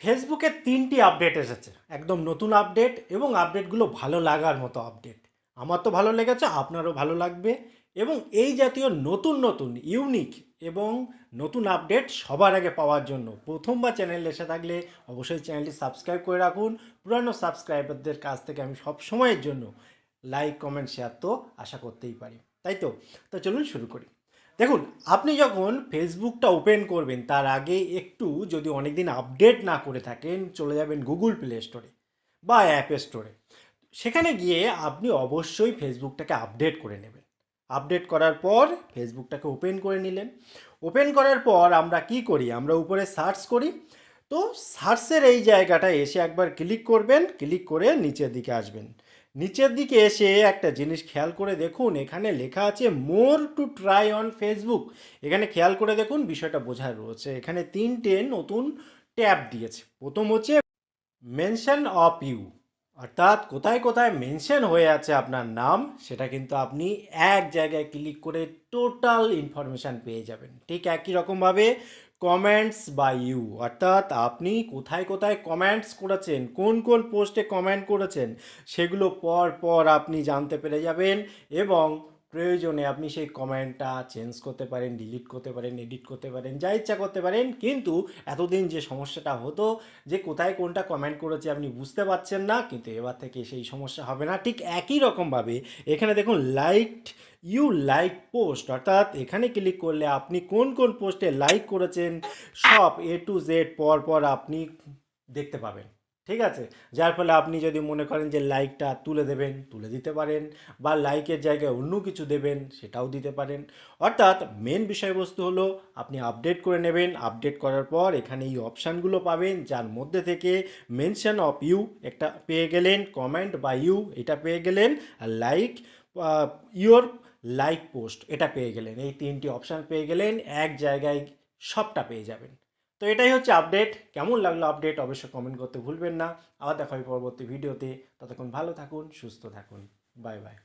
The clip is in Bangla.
ফেসবুকে তিনটি আপডেট এসেছে। একদম নতুন আপডেট এবং আপডেটগুলো ভালো লাগার মতো আপডেট। আমার তো ভালো লেগেছে, আপনারও ভালো লাগবে এবং এই জাতীয় নতুন নতুন, ইউনিক এবং নতুন আপডেট সবার আগে পাওয়ার জন্য প্রথমবার চ্যানেল এসে থাকলে অবশ্যই চ্যানেলটি সাবস্ক্রাইব করে রাখুন। পুরানো সাবস্ক্রাইবারদের কাছ থেকে আমি সব সময়ের জন্য লাইক, কমেন্ট, শেয়ার তো আশা করতেই পারি। তাই তো? তো চলুন শুরু করি। দেখুন, আপনি যখন ফেসবুকটা ওপেন করবেন, তার আগে একটু যদি অনেকদিন আপডেট না করে থাকেন, চলে যাবেন গুগল প্লে স্টোরে বা অ্যাপ স্টোরে সেখানে গিয়ে আপনি অবশ্যই ফেসবুকটাকে আপডেট করে নেবেন। আপডেট করার পর ফেসবুকটাকে ওপেন করে নিলেন। ওপেন করার পর আমরা কি করি? আমরা উপরে সার্চ করি। তো সার্চের এই জায়গাটা এসে একবার ক্লিক করবেন, ক্লিক করে নিচের দিকে আসবেন। নিচের দিকে এসে একটা জিনিস খেয়াল করে দেখুন, এখানে লেখা আছে more to try on Facebook. এখানে খেয়াল করে দেখুন, বিষয়টা বোঝা রয়েছে। এখানে তিনটে নতুন ট্যাব দিয়েছে। প্রথম হচ্ছে মেনশন অফ ইউ। অর্থাৎ কোথায় কোথায় মেনশন হয়ে আছে আপনার নাম, সেটা কিন্তু আপনি এক জায়গায় ক্লিক করে টোটাল ইনফরমেশান পেয়ে যাবেন। ঠিক একই রকমভাবে কমেন্টস বা ইউ, অর্থাৎ আপনি কোথায় কোথায় কমেন্টস করেছেন, কোন কোন পোস্টে কমেন্ট করেছেন, সেগুলো পর পর আপনি জানতে পেরে যাবেন এবং প্রয়োজনে আপনি সেই কমেন্টটা চেঞ্জ করতে পারেন ডিলিট করতে পারেন এডিট করতে পারেন, যা ইচ্ছা করতে পারেন। কিন্তু এতদিন যে সমস্যাটা হতো, যে কোথায় কোনটা কমেন্ট করেছে আপনি বুঝতে পারছেন না, কিন্তু এবার থেকে সেই সমস্যা হবে না। ঠিক একই রকমভাবে এখানে দেখুন লাইকড ইউ লাইক পোস্ট অর্থাৎ এখানে ক্লিক করলে আপনি কোন কোন পোস্টে লাইক করেছেন, সব এ টু জেড পর পর আপনি দেখতে পাবেন। ঠিক আছে? যার ফলে আপনি যদি মনে করেন যে লাইকটা তুলে দেবেন, তুলে দিতে পারেন বা লাইকের জায়গায় অন্য কিছু দেবেন, সেটাও দিতে পারেন। অর্থাৎ মেন বিষয়বস্তু হলো আপনি আপডেট করে নেবেন। আপডেট করার পর এখানে এই অপশানগুলো পাবেন, যার মধ্যে থেকে মেনশন অফ ইউ একটা পেয়ে গেলেন কমেন্ট বা ইউ এটা পেয়ে গেলেন, আর লাইক ইওর লাইক পোস্ট এটা পেয়ে গেলেন। এই তিনটি অপশান পেয়ে গেলেন, এক জায়গায় সবটা পেয়ে যাবেন। তো এটাই হচ্ছে আপডেট কেমন লাগল আপডেট অবশ্যই কমেন্ট করতে ভুলবেন না। আবার দেখা হবে পরবর্তী ভিডিওতে ততক্ষণ ভালো থাকুন, সুস্থ থাকুন। Bye bye